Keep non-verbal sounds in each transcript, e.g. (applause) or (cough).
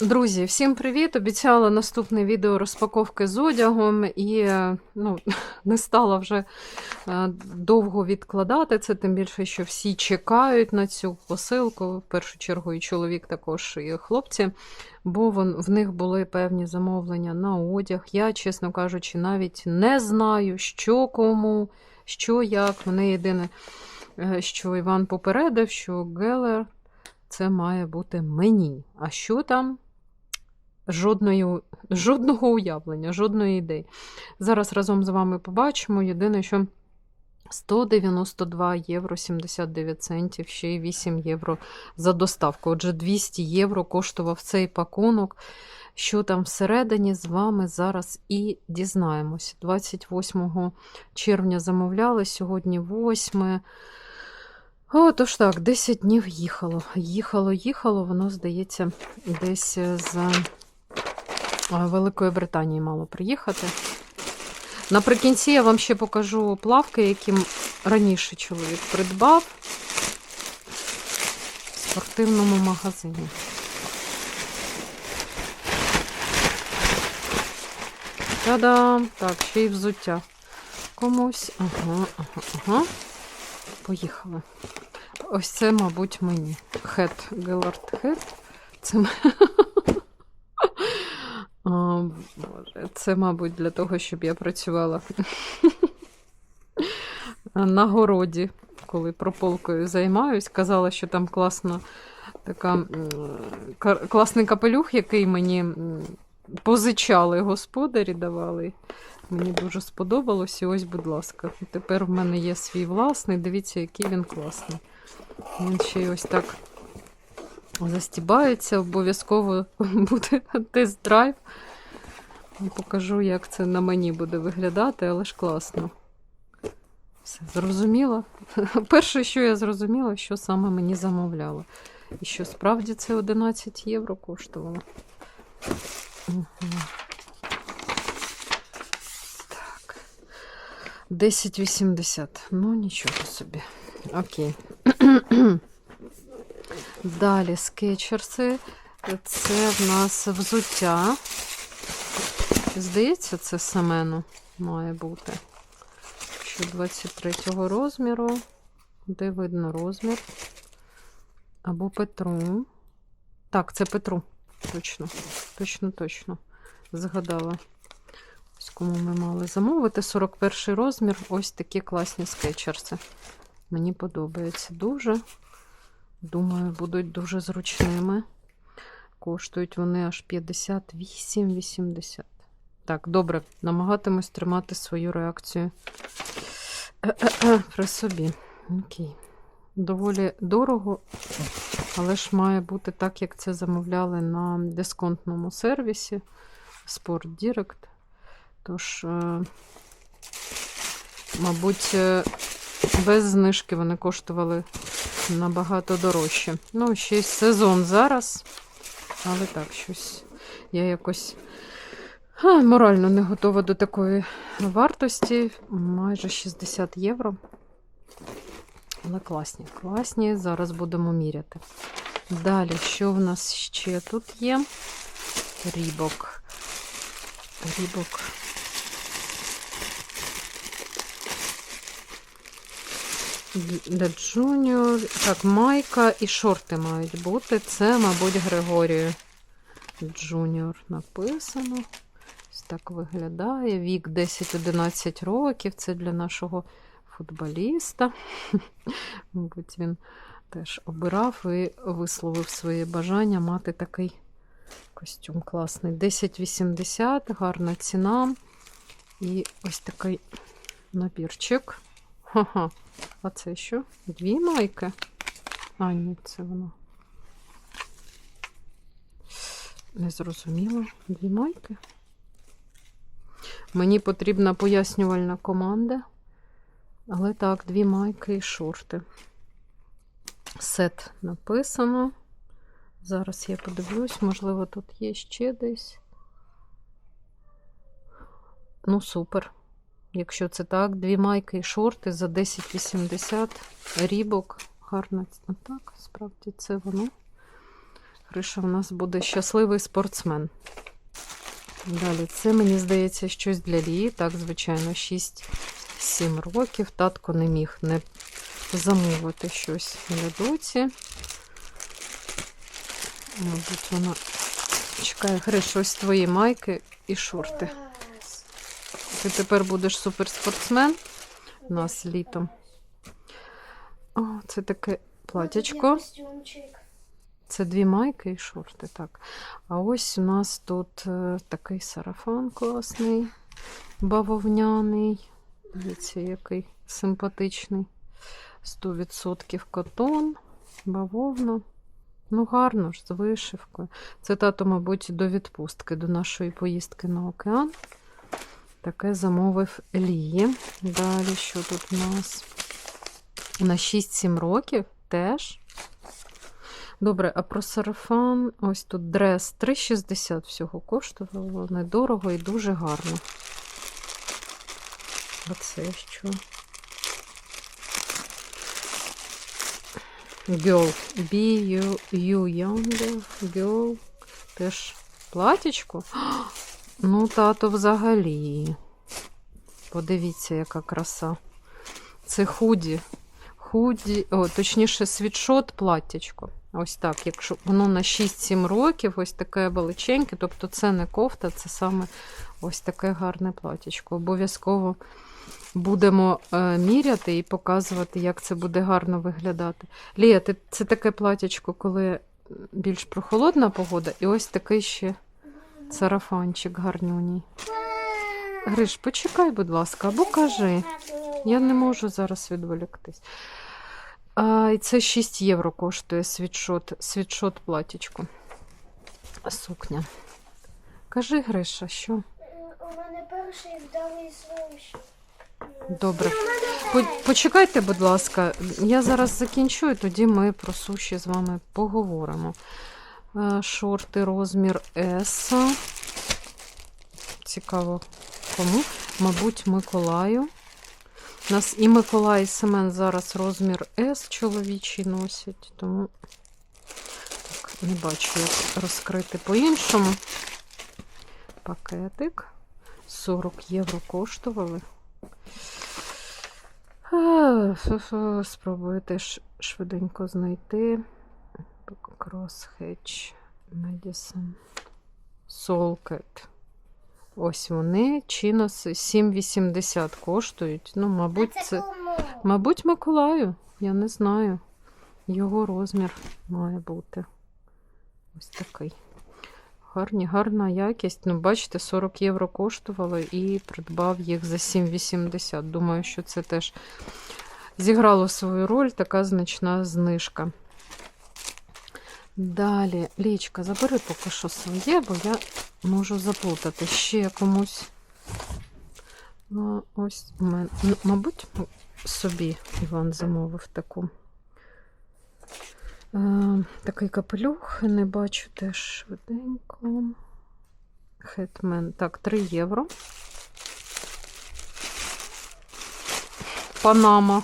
Друзі, всім привіт! Обіцяла наступне відео розпаковки з одягом і е, ну, (laughs) не стала вже е, довго відкладати це, тим більше, що всі чекають на цю посилку. В першу чергу і чоловік також, і хлопці, бо в них були певні замовлення на одяг. Я, чесно кажучи, навіть не знаю, що кому, що як. Мене єдине, е, що Іван попередив, що Гелер. Це має бути мені. А що там? Жодної, жодного уявлення, жодної ідеї. Зараз разом з вами побачимо. Єдине, що 192 євро 79 центів, ще й 8 євро за доставку. Отже, 200 євро коштував цей пакунок. Що там всередині з вами зараз і дізнаємось. 28 червня замовляли, сьогодні 8. О, тож так, 10 днів їхало. Їхало, їхало, воно, здається, десь з Великої Британії мало приїхати. Наприкінці я вам ще покажу плавки, які раніше чоловік придбав в спортивному магазині. Та-дам! Так, ще й взуття. Комусь. Ага, ага, ага. Поїхали. Ось це, мабуть, мені. Хет, Гелард Хет. Це (laughs) О, Боже, це, мабуть, для того, щоб я працювала на городі, коли прополкою займаюсь. Казала, що там класна така класний капелюх, який мені позичали господарі, давали. Мені дуже сподобалось. І ось, будь ласка, тепер в мене є свій власний. Дивіться, який він класний. Він ще й ось так застібається, обов'язково (laughs) буде тест-драйв. Покажу, як це на мені буде виглядати, але ж класно. Все, зрозуміло. (laughs) Перше, що я зрозуміла, що саме мені замовляли. І що справді це 11 євро коштувало. Так. 10,80. Ну, нічого собі. Окей. (clears throat) Далі скетчерси. Це в нас взуття. Здається, це семену має бути. Що 23-го розміру. Де видно розмір? Або Петру. Так, це Петру. Точно, точно, точно. Згадала. Ось кому ми мали замовити. 41 розмір. Ось такі класні скетчерси. Мені подобається дуже. Думаю, будуть дуже зручними. Коштують вони аж 58,80. Так, добре, намагатимусь тримати свою реакцію при собі. Окей. Доволі дорого, але ж має бути так, як це замовляли на дисконтному сервісі Sport Direct. Тож, е, мабуть, е, без знижки вони коштували набагато дорожче. Ну, ще й сезон зараз. Але так, щось я якось а, морально не готова до такої вартості. Майже 60 євро. Але класні, класні. Зараз будемо міряти. Далі, що в нас ще тут є? Рібок. Рібок. Для Джуніор. Так, майка і шорти мають бути. Це, мабуть, Григорію. Джуніор написано. Ось так виглядає. Вік 10-11 років. Це для нашого футболіста. (laughs) Мабуть, він теж обирав і висловив своє бажання мати такий костюм класний. 10,80, гарна ціна. І ось такий набірчик. Ха-ха. А це що? Дві майки? А, ні, це воно. Не зрозуміло. Дві майки. Мені потрібна пояснювальна команда. Але так, дві майки і шорти. Сет написано. Зараз я подивлюсь, можливо, тут є ще десь. Ну, супер. Якщо це так, дві майки і шорти за 10,80 рібок. Гарно. Так, справді це воно. Гриша в нас буде щасливий спортсмен. Далі, це, мені здається, щось для Лії. Так, звичайно, 6-7 років. Татко не міг не замовити щось для доці. Мабуть, вона чекає, Гриш, ось твої майки і шорти. Ти тепер будеш суперспортсмен у нас літом. О, це таке платячко. Це дві майки і шорти, так. А ось у нас тут е, такий сарафан класний, бавовняний. Дивіться, який симпатичний. 100% котон, бавовна. Ну, гарно ж, з вишивкою. Це тато, мабуть, до відпустки, до нашої поїздки на океан. Таке замовив Лії. Далі, що тут у нас? На 6-7 років теж. Добре, а про сарафан, ось тут дрес 3,60 всього коштувало. Недорого і дуже гарно. А це що? Girl. Younger. Girl. Теж платічко. Ну, тато взагалі. Подивіться, яка краса. Це худі. Худі, о, точніше, світшот платтячко. Ось так, якщо воно на 6-7 років, ось таке величеньке, тобто це не кофта, це саме ось таке гарне платтячко. Обов'язково будемо е, міряти і показувати, як це буде гарно виглядати. Лія, це таке платтячко, коли більш прохолодна погода, і ось такий ще сарафанчик гарнюній. Гриш, почекай, будь ласка, або кажи. Я не можу зараз відволіктись. І це 6 євро коштує світшот, світшот платічку. Сукня. Кажи, Гриша, що? У мене перший вдалий зрощ. Добре. Почекайте, будь ласка, я зараз закінчу, і тоді ми про суші з вами поговоримо. Е, Шорти розмір S. Цікаво кому? Мабуть, Миколаю. У нас і Миколай, і Семен зараз розмір S чоловічий носять, тому так, не бачу, як розкрити по-іншому. Пакетик. 40 євро коштували. А, Спробую теж швиденько знайти. Crosshatch Medicine. Soulcat. Ось вони. Чиноси 7,80 коштують. Ну, мабуть, це. Мабуть, Миколаю. Я не знаю. Його розмір має бути. Ось такий. Гарні, гарна якість. Ну, бачите, 40 євро коштувало і придбав їх за 7,80. Думаю, що це теж зіграло свою роль, така значна знижка. Далі, Лічка, забери поки що своє, бо я можу заплутати ще комусь. А, ось у мене. Ну, мабуть, собі Іван замовив таку. Е, такий капелюх, не бачу теж швиденько. Хетмен. Так, 3 євро. Панама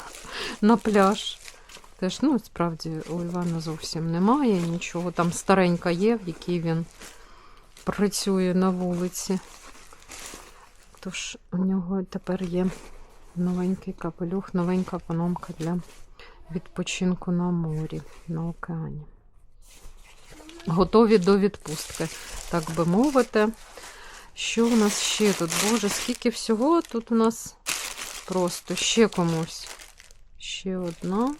(laughs) на пляж. Теж, ну, справді, у Івана зовсім немає нічого. Там старенька є, в якій він працює на вулиці. Тож у нього тепер є новенький капелюх, новенька паномка для відпочинку на морі, на океані. Готові до відпустки, так би мовити. Що у нас ще тут? Боже, скільки всього тут у нас просто ще комусь. Ще одна.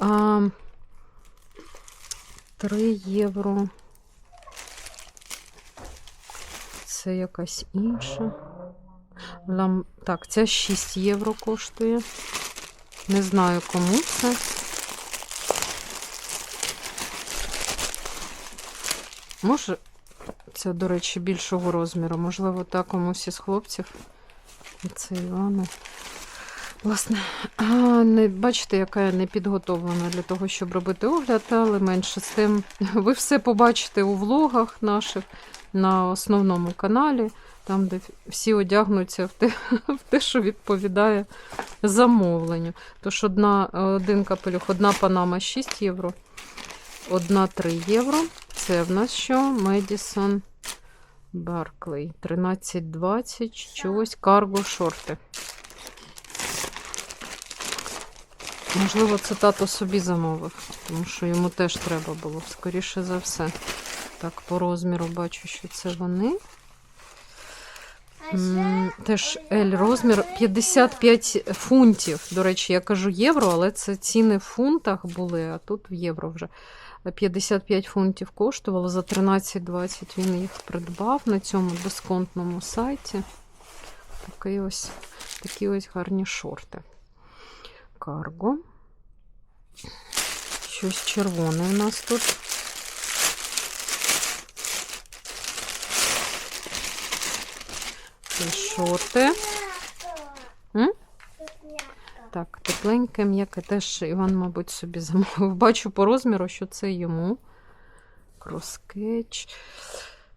А, 3 євро. Це якась інша. Лам... Так, ця 6 євро коштує. Не знаю, кому це. Може, це, до речі, більшого розміру. Можливо, так комусь із хлопців. І це Івану. Власне, не, бачите, яка я не підготовлена для того, щоб робити огляд, але менше з тим. (laughs) Ви все побачите у влогах наших на основному каналі, там, де всі одягнуться в те, (laughs) в те що відповідає замовленню. Тож одна, один капелюх, одна панама 6 євро. 1,3 євро. Це в нас що? Медісон Барклей. 13,20. Чогось карго шорти. Можливо, це тато собі замовив, тому що йому теж треба було, скоріше за все. Так, по розміру бачу, що це вони. Теж L розмір 55 фунтів. До речі, я кажу євро, але це ціни в фунтах були, а тут в євро вже. 55 фунтів коштувало за 13,20 він їх придбав на цьому дисконтному сайті. Такі ось, такі ось гарні шорти. Карго. Щось червоне у нас тут. Тут. Так, тепленьке, м'яке теж Іван, мабуть, собі замовив. Бачу по розміру, що це йому. Кроскетч.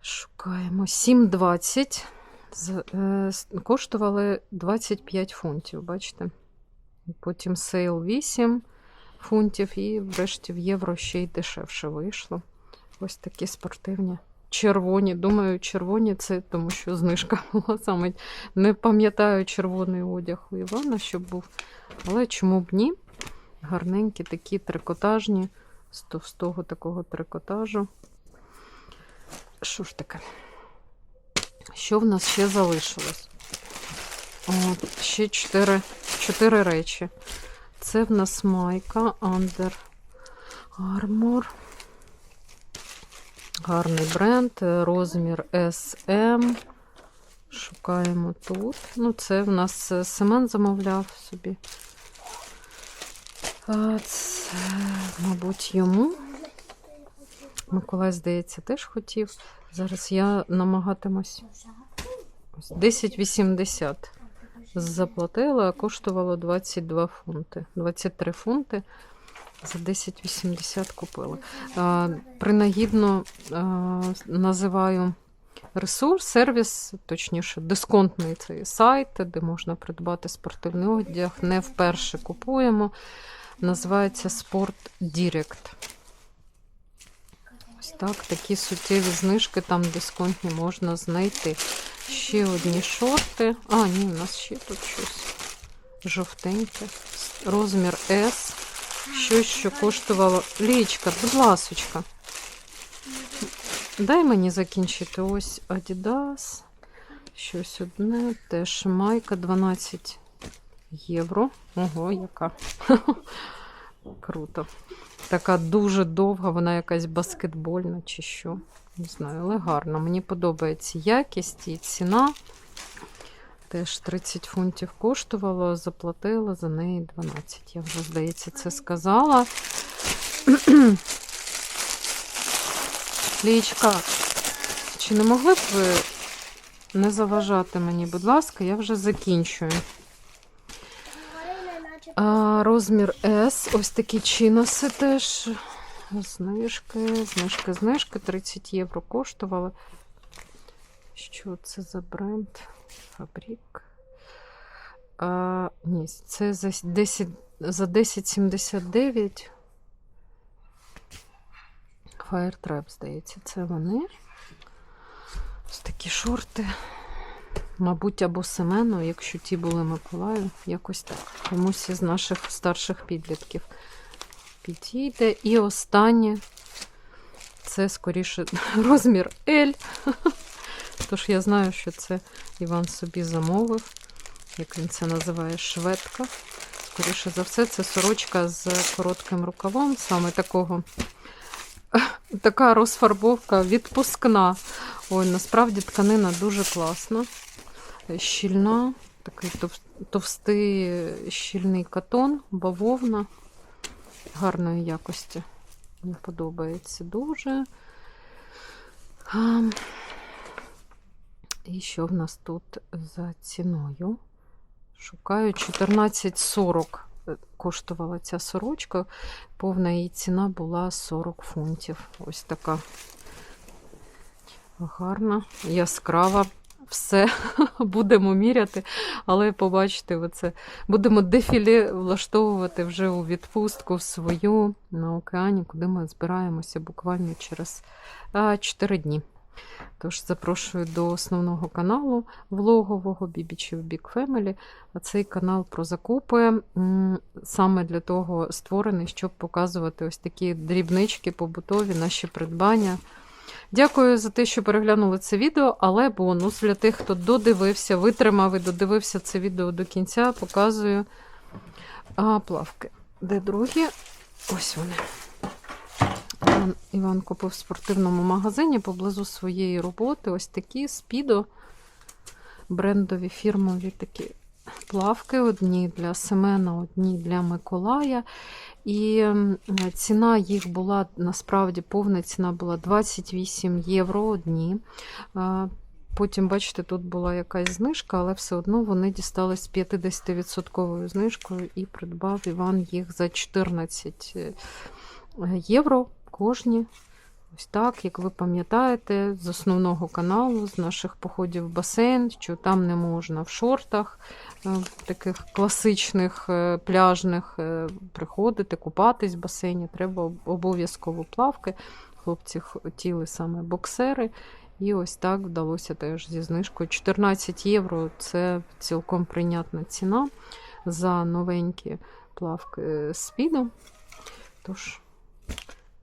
Шукаємо. 7,20. З- е, Коштували 25 фунтів, бачите? Потім сейл 8 фунтів, і врешті в євро ще й дешевше вийшло. Ось такі спортивні. Червоні. Думаю, червоні це тому, що знижка (laughs) була саме. Не пам'ятаю червоний одяг у Івана, щоб був. Але чому б ні? Гарненькі такі трикотажні, з товстого такого трикотажу. Що ж таке? Що в нас ще залишилось? От, ще чотири, чотири речі. Це в нас майка Under Armour. Гарний бренд, розмір SM. Шукаємо тут. Ну, це в нас е, Семен замовляв собі. Це, мабуть, йому. Миколай, здається, теж хотів. Зараз я намагатимусь. 10,80 заплатила, а коштувало 22 фунти. 23 фунти за 10,80 купила. А, принагідно а, називаю ресурс, сервіс, точніше, дисконтний цей сайт, де можна придбати спортивний одяг. Не вперше купуємо. Називається Sport Direct. Ось так, такі суттєві знижки там дисконтні можна знайти. Ще одні шорти. А, ні, у нас ще тут щось жовтеньке. Розмір S. Щось, що коштувало. Лічка, будь ласочка. Дай мені закінчити. Ось Adidas. Щось одне. Теж майка 12 євро. Ого, яка. (laughs) Круто. Така дуже довга, вона якась баскетбольна чи що. Не знаю, але гарно. Мені подобається якість і ціна. Теж 30 фунтів коштувало, заплатила за неї 12. Я вже, здається, це сказала. Лічка, чи не могли б ви не заважати мені, будь ласка, я вже закінчую. А, розмір S. Ось такі чиноси теж. Знижки, знижки, знижки. 30 євро коштували. Що це за бренд? Фабрік. А, ні, це за 10 за 10,79. Firetrap, здається, це вони. Ось такі шорти. Мабуть, або Семену, якщо ті були Миколаю, якось так. Комусь із наших старших підлітків підійде. І останнє це скоріше (laughs) розмір L. (laughs) Тож я знаю, що це Іван собі замовив, як він це називає, шведка. Скоріше за все, це сорочка з коротким рукавом, саме такого. (laughs) Така розфарбовка відпускна. Ой, насправді тканина дуже класна щільна, такий товстий щільний катон, бавовна гарної якості. Мені подобається дуже. А, і що в нас тут за ціною? Шукаю 14,40 е, коштувала ця сорочка. Повна її ціна була 40 фунтів. Ось така гарна, яскрава все (laughs) будемо міряти, але побачите, оце будемо дефіле влаштовувати вже у відпустку свою на океані, куди ми збираємося буквально через 4 дні. Тож запрошую до основного каналу влогового Бібічів Big Family. А цей канал про закупи саме для того створений, щоб показувати ось такі дрібнички побутові, наші придбання. Дякую за те, що переглянули це відео, але бонус для тих, хто додивився, витримав і додивився це відео до кінця, показую а, плавки. Де другі? Ось вони. Іван, Іван купив в спортивному магазині поблизу своєї роботи. Ось такі спідо, брендові фірмові такі плавки. Одні для Семена, одні для Миколая. І ціна їх була насправді повна ціна була 28 євро одні. Потім, бачите, тут була якась знижка, але все одно вони дістались з 50% знижкою і придбав Іван їх за 14 е, євро кожні. Ось так, як ви пам'ятаєте, з основного каналу, з наших походів в басейн, що там не можна в шортах, е, таких класичних е, пляжних, е, приходити, купатись в басейні. Треба обов'язково плавки. Хлопці хотіли саме боксери. І ось так вдалося теж зі знижкою. 14 євро це цілком прийнятна ціна за новенькі плавки з спідом. Тож,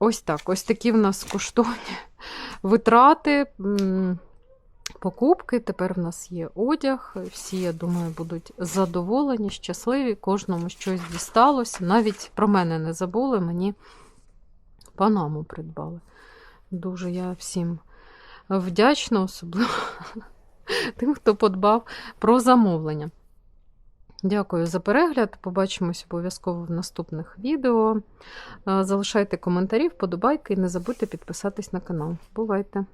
ось так. Ось такі в нас коштовні (laughs) витрати, покупки. Тепер в нас є одяг. Всі, я думаю, будуть задоволені, щасливі. Кожному щось дісталося. Навіть про мене не забули, мені панаму придбали. Дуже я всім вдячна, особливо (laughs) тим, хто подбав про замовлення. Дякую за перегляд. Побачимось обов'язково в наступних відео. Е, залишайте коментарі, вподобайки і не забудьте підписатись на канал. Бувайте!